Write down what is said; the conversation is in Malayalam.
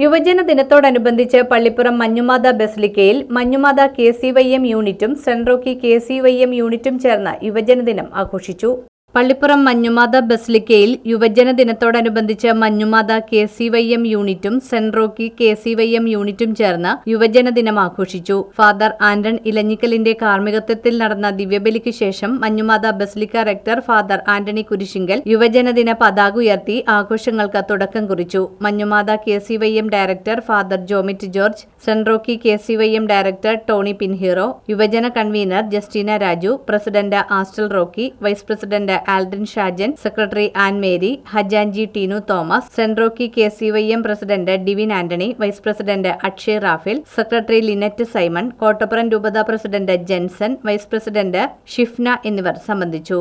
യുവജന ദിനത്തോടനുബന്ധിച്ച് Pallippuram Manjumatha ബസ്ലിക്കയിൽ Manjumatha K C Y M യൂണിറ്റും സെൻട്രോക്കി കെ സി വൈ എം യൂണിറ്റും ചേർന്ന് യുവജന ദിനം ആഘോഷിച്ചു. പള്ളിപ്പുറം മഞ്ഞുമാത ബസ്ലിക്കയിൽ യുവജന ദിനത്തോടനുബന്ധിച്ച് Manjumatha K C Y M യൂണിറ്റും സെൻട്രോക്കി കെ സി വൈ എം യൂണിറ്റും ചേർന്ന് യുവജന ദിനം ആഘോഷിച്ചു. ഫാദർ ആന്റൺ ഇലഞ്ഞിക്കലിന്റെ കാർമ്മികത്വത്തിൽ നടന്ന ദിവ്യബലിക്ക് ശേഷം Manjumatha basilica rector father Antony Kurisinkal യുവജനദിന പതാക ഉയർത്തി ആഘോഷങ്ങൾക്ക് തുടക്കം കുറിച്ചു. Manjumatha K C Y M director father Jomit George സെൻട്രോക്കി K C Y M director Tony Pinheiro യുവജന convener Justina Raju president Astel Rocky vice president Alden Shajan secretary Ann Mary ഹജാൻജി Tinu Thomas സെൻറോക്കി Rocky K C Y M president Divin Antony vice president Akshay Raphel secretary Linet Simon Kottappuram രൂപത president Jenson vice president Shifna എന്നിവർ സംബന്ധിച്ചു.